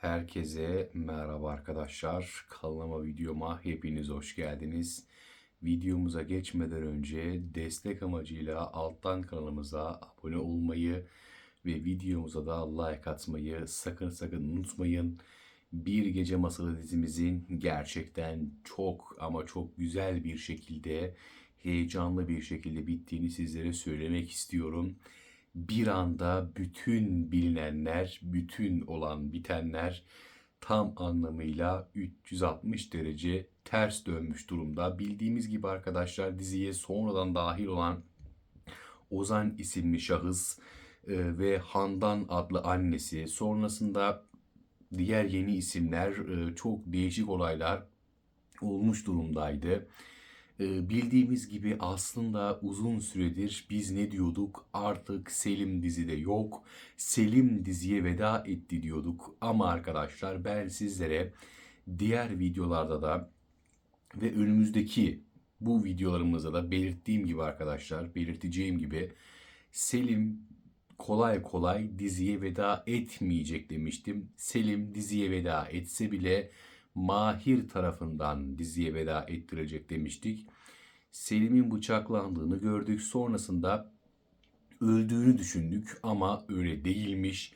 Herkese merhaba arkadaşlar. Kanalıma videoma hepiniz hoş geldiniz. Videomuza geçmeden önce destek amacıyla alttan kanalımıza abone olmayı ve videomuza da like atmayı sakın sakın unutmayın. Bir Gece Masalı dizimizin gerçekten çok ama çok güzel bir şekilde, heyecanlı bir şekilde bittiğini sizlere söylemek istiyorum bir anda bütün bilinenler, bütün olan bitenler tam anlamıyla 360 derece ters dönmüş durumda. Bildiğimiz gibi arkadaşlar diziye sonradan dahil olan Ozan isimli şahıs e, ve Handan adlı annesi sonrasında diğer yeni isimler e, çok değişik olaylar olmuş durumdaydı. Bildiğimiz gibi aslında uzun süredir biz ne diyorduk? Artık Selim dizide yok. Selim diziye veda etti diyorduk. Ama arkadaşlar ben sizlere diğer videolarda da ve önümüzdeki bu videolarımızda da belirttiğim gibi arkadaşlar, belirteceğim gibi Selim kolay kolay diziye veda etmeyecek demiştim. Selim diziye veda etse bile Mahir tarafından diziye veda ettirecek demiştik. Selim'in bıçaklandığını gördük. Sonrasında öldüğünü düşündük ama öyle değilmiş.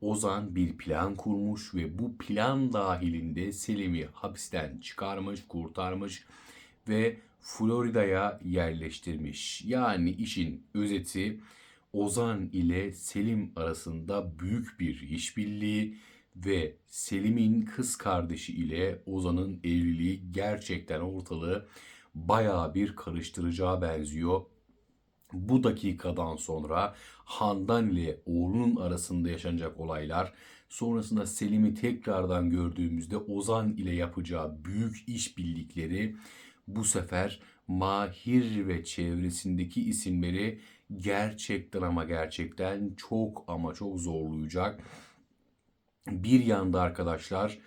Ozan bir plan kurmuş ve bu plan dahilinde Selim'i hapisten çıkarmış, kurtarmış ve Florida'ya yerleştirmiş. Yani işin özeti Ozan ile Selim arasında büyük bir işbirliği ve Selim'in kız kardeşi ile Ozan'ın evliliği gerçekten ortalığı bayağı bir karıştıracağı benziyor. Bu dakikadan sonra Handan ile oğlunun arasında yaşanacak olaylar, sonrasında Selim'i tekrardan gördüğümüzde Ozan ile yapacağı büyük işbirlikleri bu sefer Mahir ve çevresindeki isimleri gerçekten ama gerçekten çok ama çok zorlayacak. Bir yanda arkadaşlar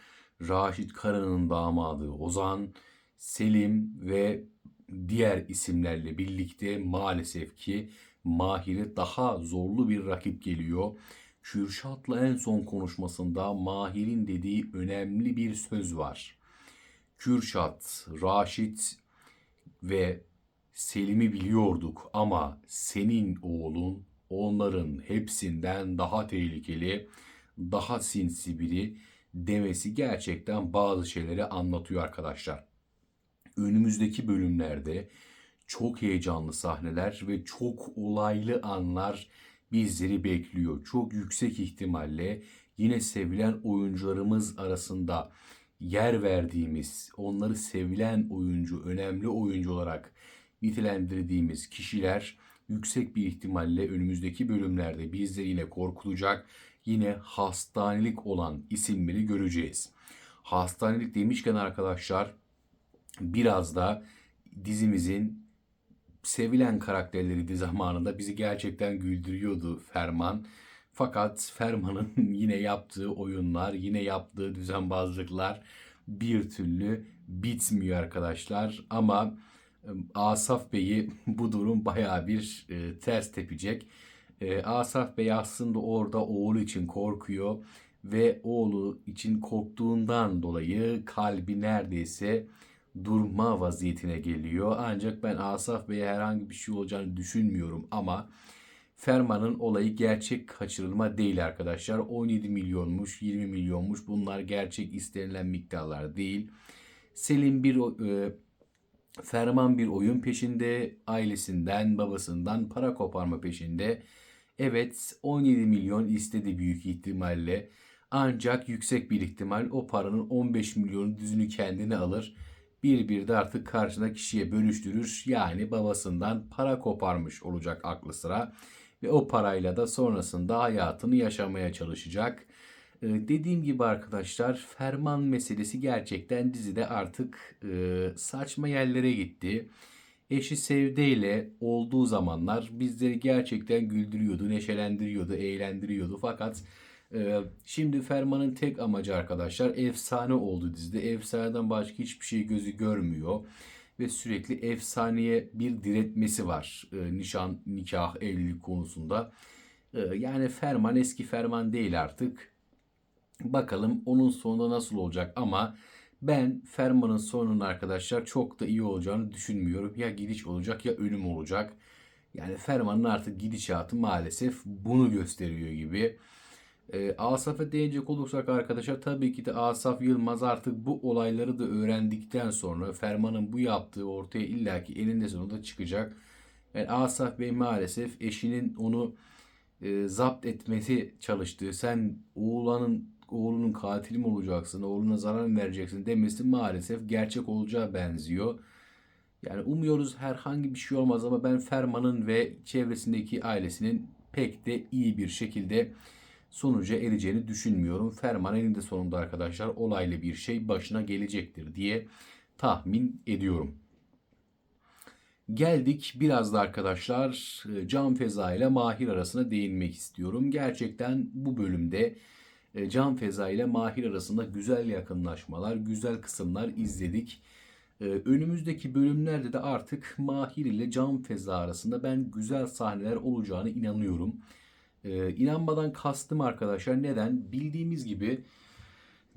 Raşit Kara'nın damadı Ozan, Selim ve diğer isimlerle birlikte maalesef ki Mahir'e daha zorlu bir rakip geliyor. Kürşat'la en son konuşmasında Mahir'in dediği önemli bir söz var. Kürşat, Raşit ve Selim'i biliyorduk ama senin oğlun onların hepsinden daha tehlikeli daha sinsi biri demesi gerçekten bazı şeyleri anlatıyor arkadaşlar. Önümüzdeki bölümlerde çok heyecanlı sahneler ve çok olaylı anlar bizleri bekliyor. Çok yüksek ihtimalle yine sevilen oyuncularımız arasında yer verdiğimiz, onları sevilen oyuncu, önemli oyuncu olarak nitelendirdiğimiz kişiler yüksek bir ihtimalle önümüzdeki bölümlerde bizleri yine korkutacak yine hastanelik olan isimleri göreceğiz. Hastanelik demişken arkadaşlar biraz da dizimizin sevilen karakterleriydi zamanında. Bizi gerçekten güldürüyordu Ferman. Fakat Ferman'ın yine yaptığı oyunlar, yine yaptığı düzenbazlıklar bir türlü bitmiyor arkadaşlar. Ama Asaf Bey'i bu durum baya bir e, ters tepecek. E, Asaf Bey aslında orada oğlu için korkuyor ve oğlu için korktuğundan dolayı kalbi neredeyse durma vaziyetine geliyor. Ancak ben Asaf Bey'e herhangi bir şey olacağını düşünmüyorum ama Ferman'ın olayı gerçek kaçırılma değil arkadaşlar. 17 milyonmuş, 20 milyonmuş. Bunlar gerçek istenilen miktarlar değil. Selim bir e, Ferman bir oyun peşinde, ailesinden, babasından para koparma peşinde. Evet 17 milyon istedi büyük ihtimalle. Ancak yüksek bir ihtimal o paranın 15 milyonu düzünü kendine alır. Bir bir de artık karşına kişiye bölüştürür. Yani babasından para koparmış olacak aklı sıra. Ve o parayla da sonrasında hayatını yaşamaya çalışacak. Ee, dediğim gibi arkadaşlar ferman meselesi gerçekten dizide artık e, saçma yerlere gitti eşi Sevde ile olduğu zamanlar bizleri gerçekten güldürüyordu, neşelendiriyordu, eğlendiriyordu. Fakat e, şimdi Ferman'ın tek amacı arkadaşlar efsane oldu dizide. Efsaneden başka hiçbir şey gözü görmüyor. Ve sürekli efsaneye bir diretmesi var e, nişan, nikah, evlilik konusunda. E, yani Ferman eski Ferman değil artık. Bakalım onun sonunda nasıl olacak ama ben Ferman'ın sonunun arkadaşlar çok da iyi olacağını düşünmüyorum. Ya gidiş olacak ya ölüm olacak. Yani Ferman'ın artık gidişatı maalesef bunu gösteriyor gibi. E, Asaf'a değinecek olursak arkadaşlar tabii ki de Asaf Yılmaz artık bu olayları da öğrendikten sonra Ferman'ın bu yaptığı ortaya illaki elinde sonunda çıkacak. Yani Asaf Bey maalesef eşinin onu e, zapt etmesi çalıştığı sen oğlanın oğlunun katili mi olacaksın, oğluna zarar mı vereceksin demesi maalesef gerçek olacağı benziyor. Yani umuyoruz herhangi bir şey olmaz ama ben Ferman'ın ve çevresindeki ailesinin pek de iyi bir şekilde sonuca ereceğini düşünmüyorum. Ferman eninde sonunda arkadaşlar olaylı bir şey başına gelecektir diye tahmin ediyorum. Geldik biraz da arkadaşlar e, Can Feza ile Mahir arasına değinmek istiyorum. Gerçekten bu bölümde Can Feza ile Mahir arasında güzel yakınlaşmalar, güzel kısımlar izledik. E, önümüzdeki bölümlerde de artık Mahir ile Can Feza arasında ben güzel sahneler olacağını inanıyorum. İnanmadan kastım arkadaşlar neden? Bildiğimiz gibi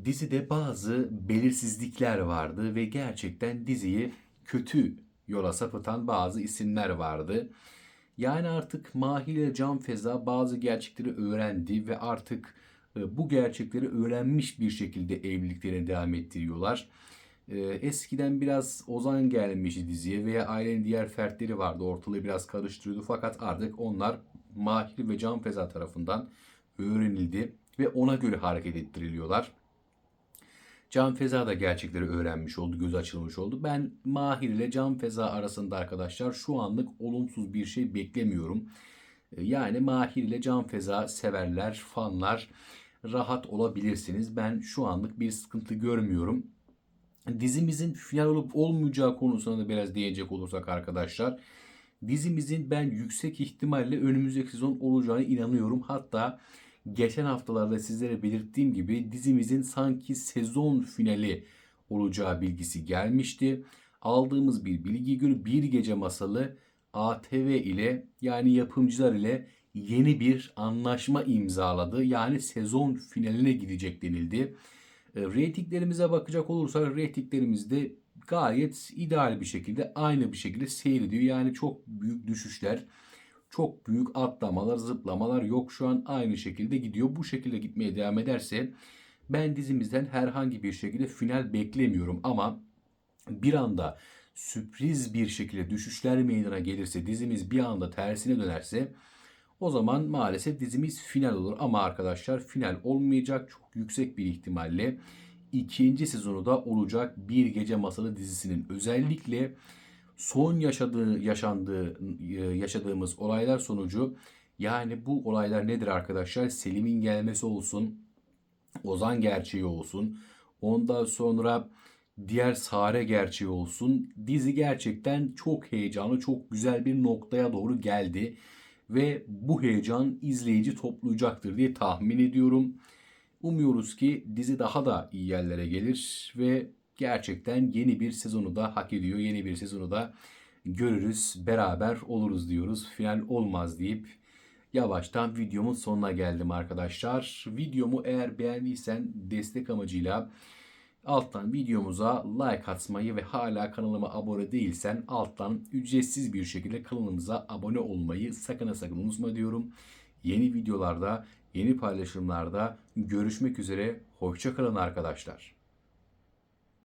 dizide bazı belirsizlikler vardı ve gerçekten diziyi kötü yola sapıtan bazı isimler vardı. Yani artık Mahir ile Can Feza bazı gerçekleri öğrendi ve artık e, bu gerçekleri öğrenmiş bir şekilde evliliklerine devam ettiriyorlar. E, eskiden biraz Ozan gelmişti diziye veya ailenin diğer fertleri vardı ortalığı biraz karıştırıyordu fakat artık onlar Mahir ve Can Feza tarafından öğrenildi ve ona göre hareket ettiriliyorlar. Can Feza da gerçekleri öğrenmiş oldu, göz açılmış oldu. Ben Mahir ile Can Feza arasında arkadaşlar şu anlık olumsuz bir şey beklemiyorum. Ee, yani Mahir ile Can Feza severler, fanlar rahat olabilirsiniz. Ben şu anlık bir sıkıntı görmüyorum. Dizimizin final olup olmayacağı konusuna da biraz değinecek olursak arkadaşlar. Dizimizin ben yüksek ihtimalle önümüzdeki sezon olacağını inanıyorum. Hatta geçen haftalarda sizlere belirttiğim gibi dizimizin sanki sezon finali olacağı bilgisi gelmişti. Aldığımız bir bilgi göre bir gece masalı ATV ile yani yapımcılar ile yeni bir anlaşma imzaladı. Yani sezon finaline gidecek denildi. E, reytinglerimize bakacak olursak reytinglerimiz de gayet ideal bir şekilde aynı bir şekilde seyrediyor. Yani çok büyük düşüşler çok büyük atlamalar, zıplamalar yok. Şu an aynı şekilde gidiyor. Bu şekilde gitmeye devam ederse ben dizimizden herhangi bir şekilde final beklemiyorum ama bir anda sürpriz bir şekilde düşüşler meydana gelirse dizimiz bir anda tersine dönerse o zaman maalesef dizimiz final olur. Ama arkadaşlar final olmayacak çok yüksek bir ihtimalle ikinci sezonu da olacak Bir Gece Masalı dizisinin özellikle son yaşadığı yaşandığı e, yaşadığımız olaylar sonucu yani bu olaylar nedir arkadaşlar? Selim'in gelmesi olsun, Ozan gerçeği olsun, ondan sonra diğer Sare gerçeği olsun. Dizi gerçekten çok heyecanlı, çok güzel bir noktaya doğru geldi ve bu heyecan izleyici toplayacaktır diye tahmin ediyorum. Umuyoruz ki dizi daha da iyi yerlere gelir ve gerçekten yeni bir sezonu da hak ediyor. Yeni bir sezonu da görürüz, beraber oluruz diyoruz. Final olmaz deyip yavaştan videomun sonuna geldim arkadaşlar. Videomu eğer beğendiysen destek amacıyla alttan videomuza like atmayı ve hala kanalıma abone değilsen alttan ücretsiz bir şekilde kanalımıza abone olmayı sakın sakın unutma diyorum. Yeni videolarda, yeni paylaşımlarda görüşmek üzere. Hoşçakalın arkadaşlar.